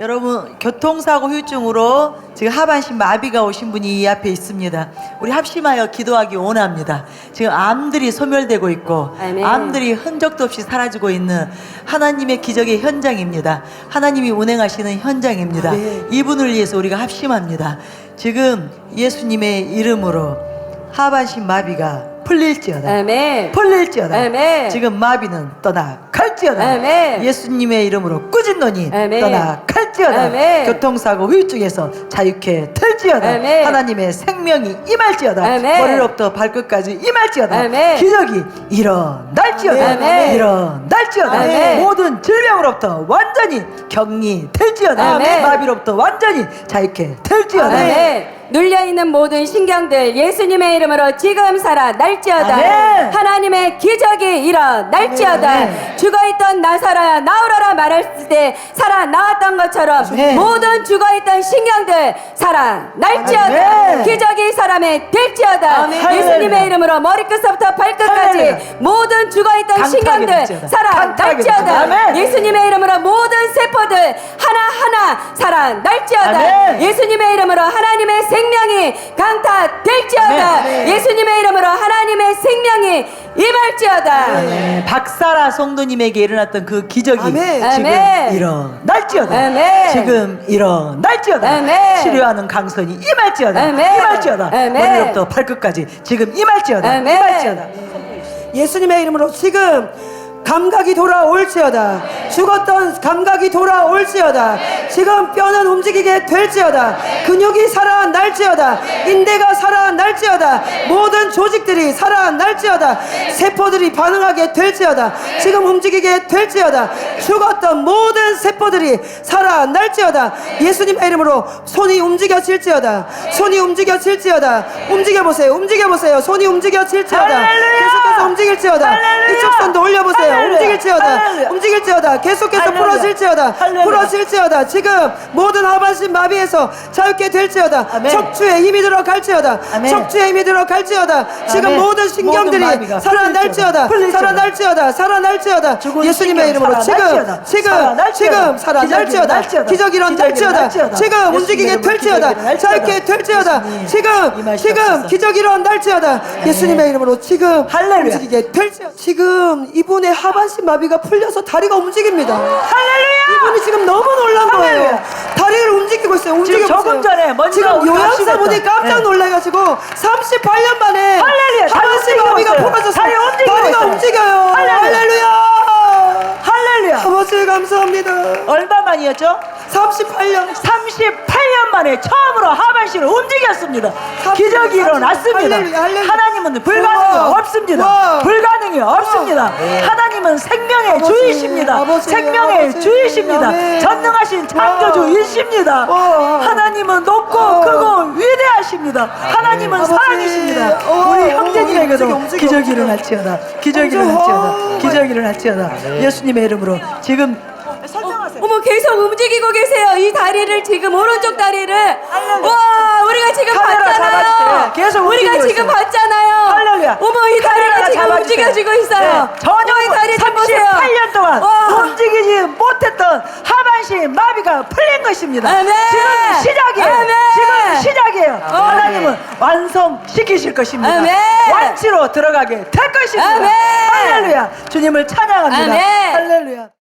여러분 교통사고 후유증으로 지금 하반신 마비가 오신 분이 이 앞에 있습니다. 우리 합심하여 기도하기 원합니다. 지금 암들이 소멸되고 있고 아멘. 암들이 흔적도 없이 사라지고 있는 하나님의 기적의 현장입니다. 하나님이 운행하시는 현장입니다. 아멘. 이분을 위해서 우리가 합심합니다. 지금 예수님의 이름으로 하반신 마비가 풀릴지어다. 아멘. 풀릴지어다. 아멘. 지금 마비는 떠나 갈지어다. 아멘. 예수님의 이름으로 꾸짖노니 아멘. 떠나 갈지어다. 아멘. 교통사고 후유증에서 자유케 될지어다. 아멘. 하나님의 생명이 임할지어다. 아멘. 머리로부터 발끝까지 임할지어다. 아멘. 기적이 일어날지어다. 아멘. 일어날지어다. 아멘. 모든 질병으로부터 완전히 격리될지어다. 아멘. 마비로부터 완전히 자유케 될지어다. 아멘. 눌려있는 모든 신경들 예수님의 이름으로 지금 살아 날지어다 아멘. 하나님의 기적이 일어날지어다 아멘. 죽어있던 나사로야 나오라라 말했을 때 살아 나왔던 것처럼 아멘. 모든 죽어있던 신경들 살아 날지어다 아멘. 기적이 이 사람의 될지어다 아멘. 예수님의 이름으로 머리끝서부터 발끝까지 할렐루야. 모든 죽어있던 신경들 될지어다. 아멘. 예수님의 이름으로 모든 세포들 하나하나 살아날지어다 아멘. 예수님의 이름으로 하나님의 생명이 강타될지어다. 예수님의 이름으로 하나님의 생명이 임할지어다 네, 박사라 성도님에게 일어났던 그 기적이 아멘. 지금 아멘. 일어날지어다. 아멘. 지금 일어날지어다. 아멘. 치료하는 강선이 임할지어다. 아멘. 임할지어다. 아멘. 머리로부터 발끝까지 지금 임할지어다. 아멘. 임할지어다. 예수님의 이름으로 지금 감각이 돌아올지어다 죽었던 감각이 돌아올지어다. 지금 뼈는 움직이게 될지어다. 근육이 살아날지어다. 인대가 살아날지어다. 모든 조직들이 살아날지어다. 세포들이 반응하게 될지어다. 지금 움직이게 될지어다. 죽었던 모든 세포들이 살아날지어다. 예수님의 이름으로 손이 움직여질지어다. 손이 움직여질지어다. 움직여보세요. 움직여보세요. 손이 움직여질지어다! 계속해서 움직일지어다! 이쪽 손도 올려보세요. 할렐루야! 움직일지어다! 움직일지어다 계속해서! 풀어질지어다! 풀어질지어다 지금 모든 하반신 마비에서 자유케 될지어다. 척추에 힘이 들어갈지어다. 척추에 힘이 들어갈지어다 지금. 모든 신경들이 살아날지어다. 살아날지어다 살아날지어다 예수님의 이름으로 지금. 지금. 지금 살아날지어다 기적이 일어날지어다. 지금 움직이게 될지어다. 자유케 될지어다 지금. 지금 기적이 일어날지어다 예수님의 이름으로 지금. 움직이게 될지어다 지금 이분의 하반신 마비가 풀려서 다리가 움직입니다 할렐루야! 이분이 지금 너무 놀란 거예요 할렐루야. 다리를 움직이고 있어요 움직이고 지금 조금. 전에 먼저 지금 우리가 요양사 합심했던, 분이 깜짝 네. 놀라가지고 38년 만에 할렐루야. 다리 움직이고 마비가 있어요. 풀어졌어요 다리 움직이고 다리가 있어요. 움직여요 할렐루야. 할렐루야 할렐루야! 아버지 감사합니다 얼마 만이었죠? 38년 38년 만에 처음으로 하반신을 움직였습니다. 기적이 일어났습니다. 할렐루야, 할렐루야. 하나님은 불가능이 와, 없습니다. 와. 불가능이 없습니다. 하나님 은 생명의 아버지, 주이십니다. 아버지, 생명의 아버지. 주이십니다. 아멘. 전능하신 창조주이십니다. 와. 하나님은 높고 와. 크고 위대하십니다. 하나님은 아버지. 사랑이십니다. 와, 우리 와, 형제님에게도 움직여, 움직여, 기적이. 일어날지어다. 기적이. 일어날지어다. 와. 기적이 일어날지어다. 예수님의 이름으로 지금 어머 계속 움직이고 계세요 이 다리를 지금 오른쪽 다리를 와 우리가 지금 카메라 봤잖아요 잡아주세요. 계속 우리가 움직이고 지금 있어요. 봤잖아요 할렐루야. 어머 이 다리가 지금 잡아주세요. 움직여지고 있어요 네, 전혀 어머, 이 다리 좀 보세요 38년 동안 와. 움직이지 못했던 하반신 마비가 풀린 것입니다. 아멘. 지금 시작이에요. 아멘. 지금 시작이에요. 어. 하나님은 완성시키실 것입니다. 아멘. 완치로 들어가게 될 것입니다. 아멘. 할렐루야. 주님을 찬양합니다. 아멘. 할렐루야.